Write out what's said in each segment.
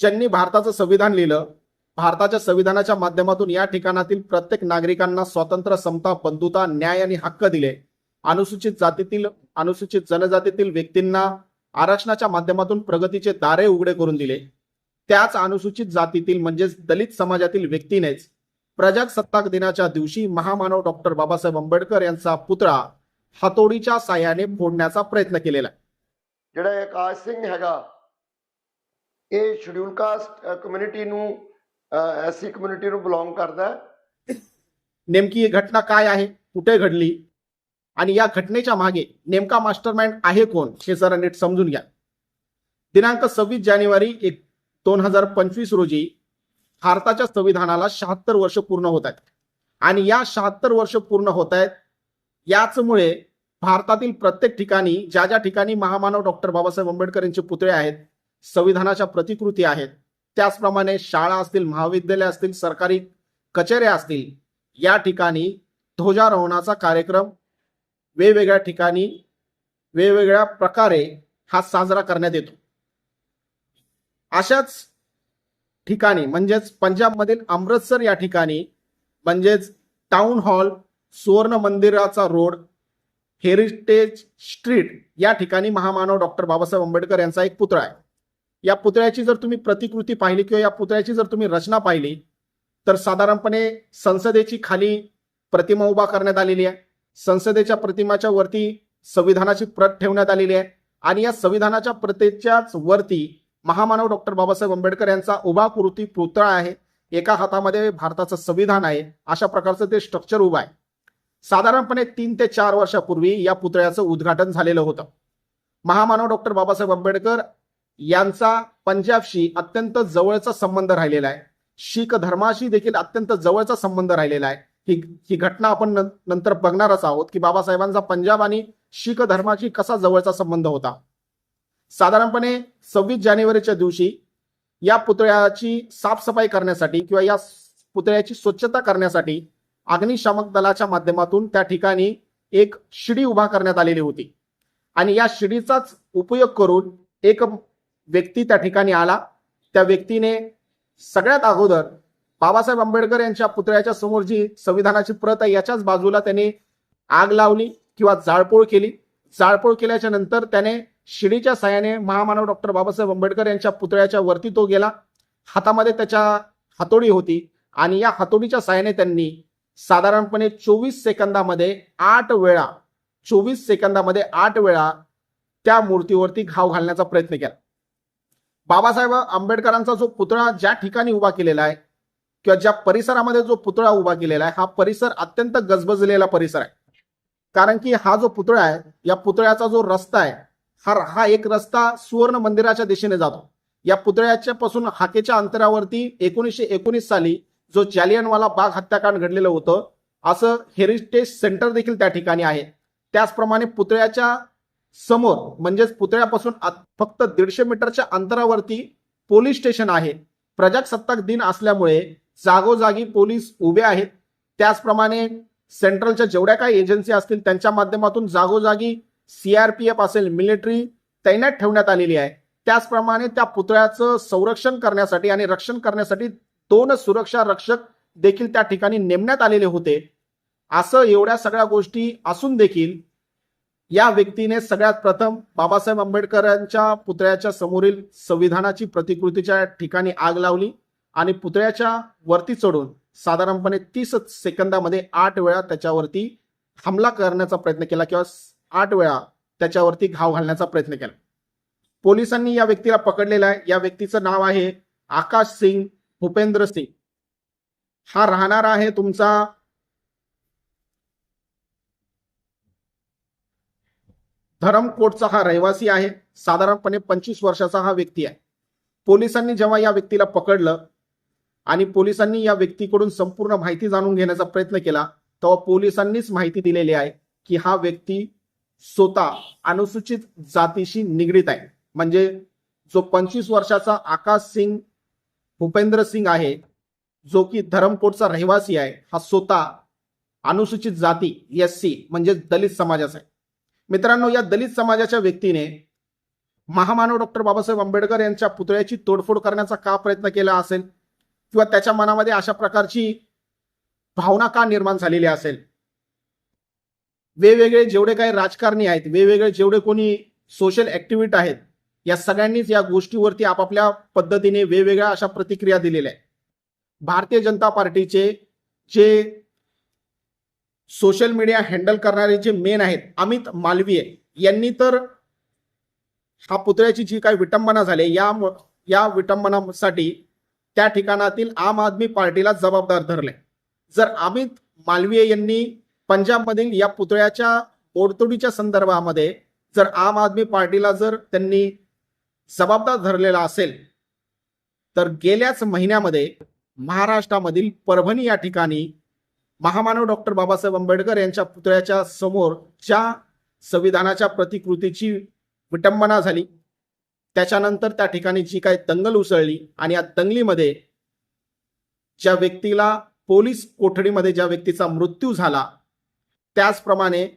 ज्यांनी भारताचं संविधान लिहिलं भारताच्या संविधानाच्या माध्यमातून या ठिकाणातील प्रत्येक नागरिकांना स्वातंत्र्य समता बंधुता न्याय आणि हक्क दिले अनुसूचित जातीतील अनुसूचित जनजातीतील व्यक्तींना आरक्षणाच्या माध्यमातून प्रगतीचे दारे उघडे करून दिले त्याच अनुसूचित जातीतील म्हणजेच दलित समाजातील व्यक्तीनेच प्रजासत्ताक दिनाच्या दिवशी महामानव डॉक्टर बाबासाहेब आंबेडकर यांचा पुतळा हातोडीच्या साह्याने फोडण्याचा प्रयत्न केलेला आहे ਜਿਹੜਾ ਆਕਾਸ਼ ਸਿੰਘ ਹੈਗਾ ਇਹ ਸ਼ਡਿਊਲ ਕਾਸਟ ਕਮਿਊਨਿਟੀ ਨੂੰ ਐਸਸੀ ਕਮਿਊਨਿਟੀ ਨੂੰ ਬਿਲੋਂਗ ਕਰਦਾ ਹੈ नेमकी ही घटना काय आहे कुठे घडली आणि या घटनेच्या मागे नेमका मास्टरमाइंड आहे कोण हे जरा नीट समजून घ्या दिनांक सव्वीस जानेवारी एक दोन हजार पंचवीस रोजी भारताच्या संविधानाला शहात्तर वर्ष पूर्ण होत आहेत आणि या शहात्तर वर्ष पूर्ण होत आहेत याचमुळे भारतातील प्रत्येक ठिकाणी ज्या ज्या ठिकाणी महामानव डॉक्टर बाबासाहेब आंबेडकर यांचे पुतळे आहेत संविधानाच्या प्रतिकृती आहेत. त्याचप्रमाणे शाळा असतील महाविद्यालय असतील सरकारी कचेऱ्या असतील या ठिकाणी ध्वजारोहणाचा कार्यक्रम वेगवेगळ्या ठिकाणी वेगवेगळ्या प्रकारे हा साजरा करण्यात येतो. अशाच ठिकाणी म्हणजेच पंजाबमधील अमृतसर या ठिकाणी म्हणजेच टाउन हॉल सुवर्ण मंदिराचा रोड हेरिटेज स्ट्रीट या ठिकाणी महामानव डॉक्टर बाबासाहेब आंबेडकर यांचा एक पुतळा आहे. या पुतळ्याची जर तुम्ही प्रतिकृती पाहिली किंवा या पुतळ्याची जर तुम्ही रचना पाहिली तर साधारणपणे संसदेची खाली प्रतिमा उभा करण्यात आलेली आहे. संसदेच्या प्रतिमाच्या वरती संविधानाची प्रत ठेवण्यात आलेली आहे. आणि या संविधानाच्या प्रतेच्याच वरती महामानव डॉक्टर बाबासाहेब आंबेडकर यांचा उभा कृती पुतळा आहे. एका हातामध्ये भारताचं संविधान आहे. अशा प्रकारचं ते स्ट्रक्चर उभं आहे. साधारणपणे तीन ते चार वर्षापूर्वी या पुतळ्याचं उद्घाटन झालेलं होतं. महामानव डॉक्टर बाबासाहेब आंबेडकर यांचा पंजाबशी अत्यंत जवळचा संबंध राहिलेला आहे. शीख धर्माशी देखील अत्यंत जवळचा संबंध राहिलेला आहे. ही ही घटना आपण नंतर बघणारच आहोत की बाबासाहेबांचा पंजाब आणि शीख धर्माशी कसा जवळचा संबंध होता. साधारणपणे सव्वीस जानेवारीच्या दिवशी या पुतळ्याची साफसफाई करण्यासाठी किंवा या पुतळ्याची स्वच्छता करण्यासाठी अग्निशामक दलाच्या माध्यमातून त्या ठिकाणी एक शिडी उभा करण्यात आलेली होती. आणि या शिडीचाच उपयोग करून एक व्यक्ती त्या ठिकाणी आला. त्या व्यक्तीने सगळ्यात अगोदर बाबासाहेब आंबेडकर यांच्या पुतळ्याच्या समोर जी संविधानाची प्रत आहे याच्याच बाजूला त्याने आग लावली किंवा जाळपोळ केली. जाळपोळ केल्याच्यानंतर त्याने शिडीच्या साह्याने महामानव डॉक्टर बाबासाहेब आंबेडकर यांच्या पुतळ्याच्या वरती तो गेला. हातामध्ये त्याच्या हातोडी होती आणि या हातोडीच्या साह्याने त्यांनी साधारणपणे चोवीस सेकंदामध्ये आठ वेळा चोवीस सेकंदामध्ये आठ वेळा त्या मूर्तीवरती घाव घालण्याचा प्रयत्न केला. बाबासाहेब आंबेडकरांचा जो पुतळा ज्या ठिकाणी उभा केलेला आहे किंवा ज्या परिसरामध्ये जो पुतळा उभा केलेला आहे हा परिसर अत्यंत गजबजलेला परिसर आहे. कारण की हा जो पुतळा आहे या पुतळ्याचा जो रस्ता आहे हा हा एक रस्ता सुवर्ण मंदिराच्या दिशेने जातो. या पुतळ्याच्या पासून हाकेच्या अंतरावरती एकोणीसशे एकोणीस साली जो जालियनवाला बाग हत्याकांड घडलेलं होतं असं हेरिटेज सेंटर देखील त्या ठिकाणी आहे. त्याचप्रमाणे पुतळ्याच्या समोर म्हणजेच पुतळ्यापासून फक्त दीडशे मीटरच्या अंतरावरती पोलीस स्टेशन आहे. प्रजासत्ताक दिन असल्यामुळे जागोजागी पोलीस उभे आहेत. त्याचप्रमाणे सेंट्रलच्या जेवढ्या काही एजन्सी असतील त्यांच्या माध्यमातून जागोजागी सीआरपीएफ असेल मिलिटरी तैनात ठेवण्यात आलेली आहे. त्याचप्रमाणे त्या पुतळ्याचं संरक्षण करण्यासाठी आणि रक्षण करण्यासाठी दोन सुरक्षा रक्षक देखील त्या ठिकाणी नेमण्यात आलेले होते. असं एवढ्या सगळ्या गोष्टी असून देखील या व्यक्तीने सगळ्यात प्रथम बाबासाहेब आंबेडकरांच्या पुतळ्याच्या समोरील संविधानाची प्रतिकृतीच्या ठिकाणी आग लावली आणि पुतळ्याच्या वरती चढून साधारणपणे तीस सेकंदामध्ये आठ वेळा त्याच्यावरती हमला करण्याचा प्रयत्न केला किंवा आठ वेळा त्याच्यावरती घाव घालण्याचा प्रयत्न केला. पोलिसांनी या व्यक्तीला पकडलेला आहे. या व्यक्तीचं नाव आहे आकाश सिंग भूपेंद्र सिंग. हा राहणार आहे तुमचा धरमकोटचा हा रहिवासी आहे. साधारणपणे पंचवीस वर्षाचा हा व्यक्ती आहे. पोलिसांनी जेव्हा या व्यक्तीला पकडलं आणि पोलिसांनी या व्यक्तीकडून संपूर्ण माहिती जाणून घेण्याचा प्रयत्न केला तेव्हा पोलिसांनीच माहिती दिलेली आहे की हा व्यक्ती स्वतः अनुसूचित जातीशी निगडीत आहे. म्हणजे जो पंचवीस वर्षाचा आकाश सिंग भूपेंद्र सिंग आहे जो की धरमकोटचा रहिवासी आहे हा स्वतः अनुसूचित जाती एस सी म्हणजे दलित समाजाचा आहे. मित्रांनो या दलित समाजाच्या व्यक्तीने महामानव डॉक्टर बाबासाहेब आंबेडकर यांच्या पुतळ्याची तोडफोड करण्याचा का प्रयत्न केला असेल? किंवा त्याच्या मनामध्ये अशा प्रकारची भावना का निर्माण झालेली असेल? वेगवेगळे जेवढे काही राजकारणी आहेत वेगवेगळे जेवढे कोणी सोशल ऍक्टिव्हिट आहेत या सगळ्यांनीच या गोष्टीवरती आपापल्या पद्धतीने वेगवेगळ्या अशा प्रतिक्रिया दिलेल्या आहेत. भारतीय जनता पार्टीचे जे सोशल मीडिया हँडल करणारे जे मेन आहेत अमित मालवीय यांनी तर हा पुतळ्याची जी काही विटंबना झाली या या विटंबनासाठी त्या ठिकाणातील आम आदमी पार्टीला जबाबदार धरले. जर अमित मालवीय यांनी पंजाबमधील या पुतळ्याच्या ओडतोडीच्या संदर्भामध्ये जर आम आदमी पार्टीला जर त्यांनी जबाबदार धरलेला असेल तर गेल्याच महिन्यामध्ये महाराष्ट्रामधील परभणी या ठिकाणी महामानव डॉक्टर बाबासाहेब आंबेडकर यांच्या पुतळ्याच्या समोर ज्या संविधानाच्या प्रतिकृतीची विटंबना झाली त्याच्यानंतर त्या ठिकाणी जी काही दंगल उसळली आणि या दंगलीमध्ये ज्या व्यक्तीला पोलीस कोठडीमध्ये ज्या व्यक्तीचा मृत्यू झाला त्याचप्रमाणे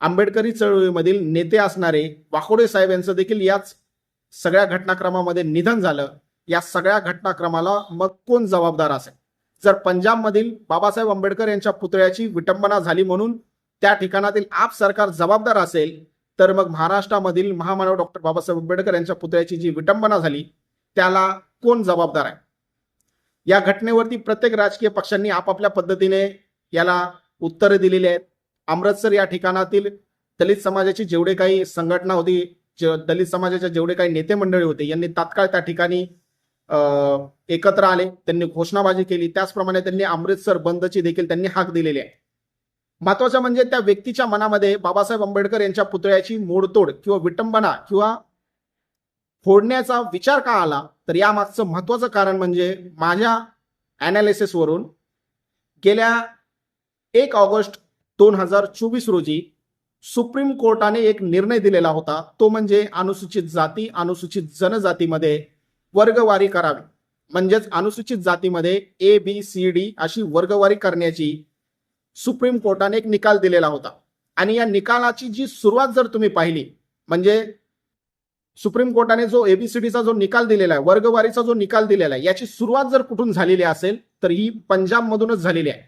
आंबेडकरी चळवळीमधील नेते असणारे वाकोडे साहेब यांचं देखील याच सगळ्या घटनाक्रमामध्ये निधन झालं. या सगळ्या घटनाक्रमाला मग कोण जबाबदार असेल? जर पंजाबमधील बाबासाहेब आंबेडकर यांच्या पुतळ्याची विटंबना झाली म्हणून त्या ठिकाणातील आप सरकार जबाबदार असेल तर मग महाराष्ट्रामधील महामानव डॉक्टर बाबासाहेब आंबेडकर यांच्या पुतळ्याची जी विटंबना झाली त्याला कोण जबाबदार आहे? या घटनेवरती प्रत्येक राजकीय पक्षांनी आपापल्या पद्धतीने याला उत्तरे दिलेली आहेत. अमृतसर या ठिकाणातील दलित समाजाची जेवढे काही संघटना होती जे- दलित समाजाच्या जेवढे काही नेते मंडळी होते यांनी तात्काळ त्या ठिकाणी एकत्र आले त्यांनी घोषणाबाजी केली. त्याचप्रमाणे त्यांनी अमृतसर बंदची देखील त्यांनी हाक दिलेली आहे. महत्वाचं म्हणजे त्या व्यक्तीच्या मनामध्ये बाबासाहेब आंबेडकर यांच्या पुतळ्याची मोडतोड किंवा विटंबना किंवा फोडण्याचा विचार का आला? तर यामागचं महत्वाचं कारण म्हणजे माझ्या अनालिसिसवरून गेल्या एक ऑगस्ट दोन हजार चोवीस रोजी सुप्रीम कोर्टाने एक निर्णय दिलेला होता. तो म्हणजे अनुसूचित जाती अनुसूचित जनजातीमध्ये वर्गवारी करावी. म्हणजेच अनुसूचित जातीमध्ये ए बी सी डी अशी वर्गवारी करण्याची सुप्रीम कोर्टाने एक निकाल दिलेला होता. आणि या निकालाची जी सुरुवात जर तुम्ही पाहिली म्हणजे सुप्रीम कोर्टाने जो एबीसीडीचा जो निकाल दिलेला आहे वर्गवारीचा जो निकाल दिलेला आहे याची सुरुवात जर कुठून झालेली असेल तर ही पंजाबमधूनच झालेली आहे.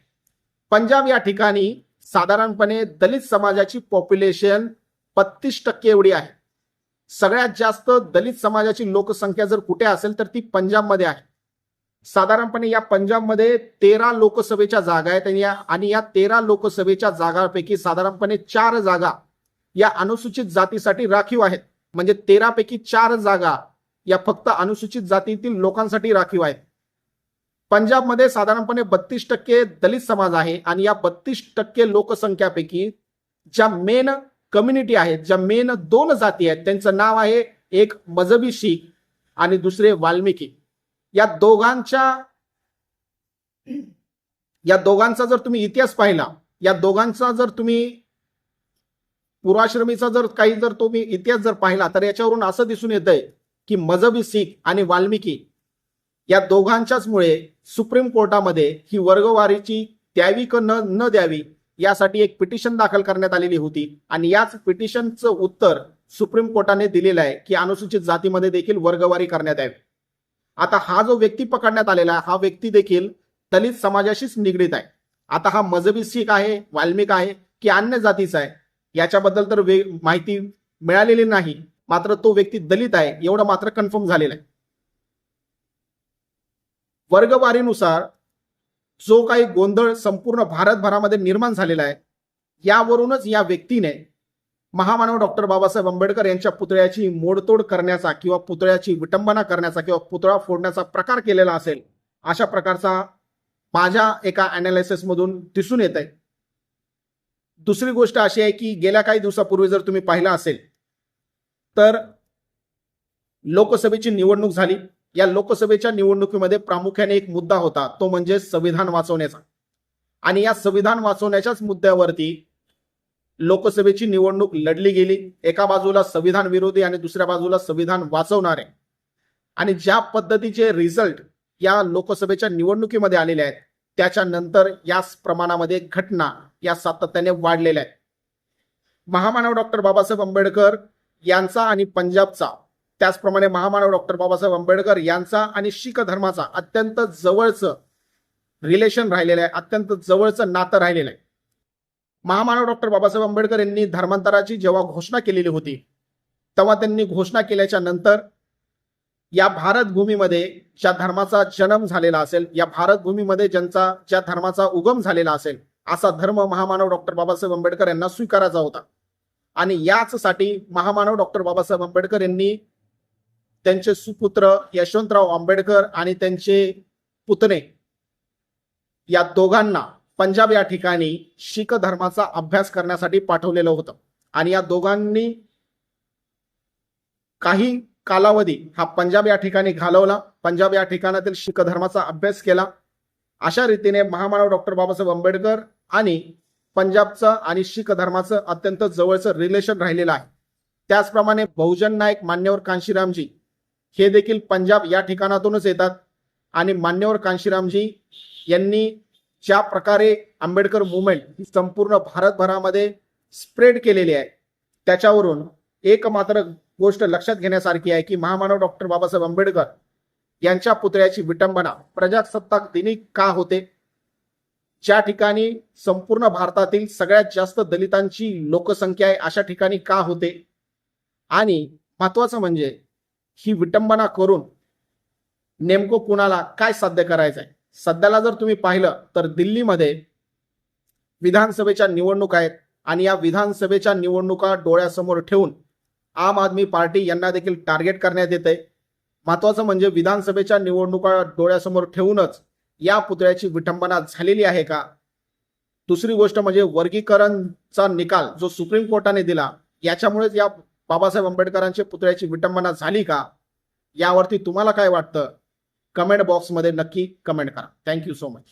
पंजाब या ठिकाणी साधारणपणे दलित समाजाची पॉप्युलेशन बत्तीस टक्के एवढी आहे. सगळ्यात जास्त दलित समाजाची लोकसंख्या जर कुठे असेल तर ती पंजाबमध्ये आहे. साधारणपणे या पंजाबमध्ये तेरा लोकसभेच्या जागा आहेत आणि या आणि या तेरा लोकसभेच्या जागांपैकी साधारणपणे चार जागा या अनुसूचित जातीसाठी राखीव आहेत. म्हणजे तेरापैकी चार जागा या फक्त अनुसूचित जातीतील लोकांसाठी राखीव आहेत. पंजाबमध्ये साधारणपणे बत्तीस टक्के दलित समाज आहे आणि या बत्तीस टक्के लोकसंख्यापैकी ज्या मेन कम्युनिटी आहेत ज्या मेन दोन जाती आहेत त्यांचं नाव आहे एक मजबी शीख आणि दुसरे वाल्मिकी. या दोघांच्या या दोघांचा जर तुम्ही इतिहास पाहिला या दोघांचा जर तुम्ही पुराश्रमीचा जर काही जर तुम्ही इतिहास जर पाहिला तर याच्यावरून असं दिसून येत आहे की मजबी शीख आणि वाल्मिकी या दोघांच्याच मुळे सुप्रीम कोर्टामध्ये ही वर्गवारीची द्यावी क न न द्यावी यासाठी एक पिटिशन दाखल करण्यात आलेली होती. आणि याच पिटिशनचं उत्तर सुप्रीम कोर्टाने दिलेलं आहे की अनुसूचित जातीमध्ये देखील वर्गवारी करण्यात यावी. आता हा जो व्यक्ती पकडण्यात आलेला आहे हा व्यक्ती देखील दलित समाजाशीच निगडीत आहे. आता हा मजबी शीख आहे वाल्मिक आहे की अन्य जातीचा आहे याच्याबद्दल तर वे माहिती मिळालेली नाही. मात्र तो व्यक्ती दलित आहे एवढं मात्र कन्फर्म झालेलं आहे. वर्गवारीनुसार जो काही गोंधळ संपूर्ण भारतभरामध्ये निर्माण झालेला आहे यावरूनच या व्यक्तीने महामानव डॉक्टर बाबासाहेब आंबेडकर यांच्या पुतळ्याची मोडतोड करण्याचा किंवा पुतळ्याची विटंबना करण्याचा किंवा पुतळा फोडण्याचा प्रकार केलेला असेल अशा प्रकारचा माझ्या एका अनालिसिसमधून दिसून येत आहे. दुसरी गोष्ट अशी आहे की गेल्या काही दिवसापूर्वी जर तुम्ही पाहिलं असेल तर लोकसभेची निवडणूक झाली. या लोकसभेच्या निवडणुकीमध्ये प्रामुख्याने एक मुद्दा होता तो म्हणजे संविधान वाचवण्याचा. आणि या संविधान वाचवण्याच्याच मुद्द्यावरती लोकसभेची निवडणूक लढली गेली. एका बाजूला संविधान विरोधी आणि दुसऱ्या बाजूला संविधान वाचवणारे. आणि ज्या पद्धतीचे रिझल्ट या लोकसभेच्या निवडणुकीमध्ये आलेले आहेत त्याच्यानंतर याच प्रमाणामध्ये घटना या सातत्याने वाढलेल्या आहेत. महामानव डॉक्टर बाबासाहेब आंबेडकर यांचा आणि पंजाबचा त्याचप्रमाणे महामानव डॉक्टर बाबासाहेब आंबेडकर यांचा आणि शीख धर्माचा अत्यंत जवळचं रिलेशन राहिलेलं आहे. अत्यंत जवळचं नातं राहिलेलं आहे. महामानव डॉक्टर बाबासाहेब आंबेडकर यांनी धर्मांतराची जेव्हा घोषणा केलेली होती तेव्हा त्यांनी घोषणा केल्याच्यानंतर या भारत भूमीमध्ये ज्या धर्माचा जन्म झालेला असेल या भारत भूमीमध्ये ज्यांचा ज्या धर्माचा उगम झालेला असेल असा धर्म महामानव डॉक्टर बाबासाहेब आंबेडकर यांना स्वीकारायचा होता. आणि याचसाठी महामानव डॉक्टर बाबासाहेब आंबेडकर यांनी त्यांचे सुपुत्र यशवंतराव आंबेडकर आणि त्यांचे पुतणे या दोघांना पंजाब या ठिकाणी शीख धर्माचा अभ्यास करण्यासाठी पाठवलेलं होतं. आणि या दोघांनी काही कालावधी हा पंजाब या ठिकाणी घालवला. पंजाब या ठिकाणातील शीख धर्माचा अभ्यास केला. अशा रीतीने महामानव डॉक्टर बाबासाहेब आंबेडकर आणि पंजाबचं आणि शीख धर्माचं अत्यंत जवळचं रिलेशन राहिलेलं आहे. त्याचप्रमाणे बहुजन नायक मान्यवर कांशीरामजी हे देखील पंजाब या ठिकाणातूनच येतात. आणि मान्यवर कांशीरामजी यांनी ज्या प्रकारे आंबेडकर मुवमेंट ही संपूर्ण भारतभरामध्ये स्प्रेड केलेली आहे त्याच्यावरून एक मात्र गोष्ट लक्षात घेण्यासारखी आहे की महामानव डॉक्टर बाबासाहेब आंबेडकर यांच्या पुतळ्याची विटंबना प्रजासत्ताक दिनी का होते? ज्या ठिकाणी संपूर्ण भारतातील सगळ्यात जास्त दलितांची लोकसंख्या आहे अशा ठिकाणी का होते? आणि महत्वाचं म्हणजे ही विटंबना करून नेमकं कुणाला काय साध्य करायचं आहे सध्याला जर तुम्ही पाहिलं तर दिल्लीमध्ये विधानसभेच्या निवडणुका आहेत आणि या विधानसभेच्या निवडणुका डोळ्यासमोर ठेवून आम आदमी पार्टी यांना देखील टार्गेट करण्यात येते महत्वाचं म्हणजे विधानसभेच्या निवडणुका डोळ्यासमोर ठेवूनच या पुतळ्याची विटंबना झालेली आहे का? दुसरी गोष्ट म्हणजे वर्गीकरणचा निकाल जो सुप्रीम कोर्टाने दिला याच्यामुळेच या बाबासाहेब आंबेडकरांच्या पुतळ्याची विटंबना झाली का? यावरती तुम्हाला काय वाटतं? कमेंट बॉक्समध्ये नक्की कमेंट करा. Thank you so much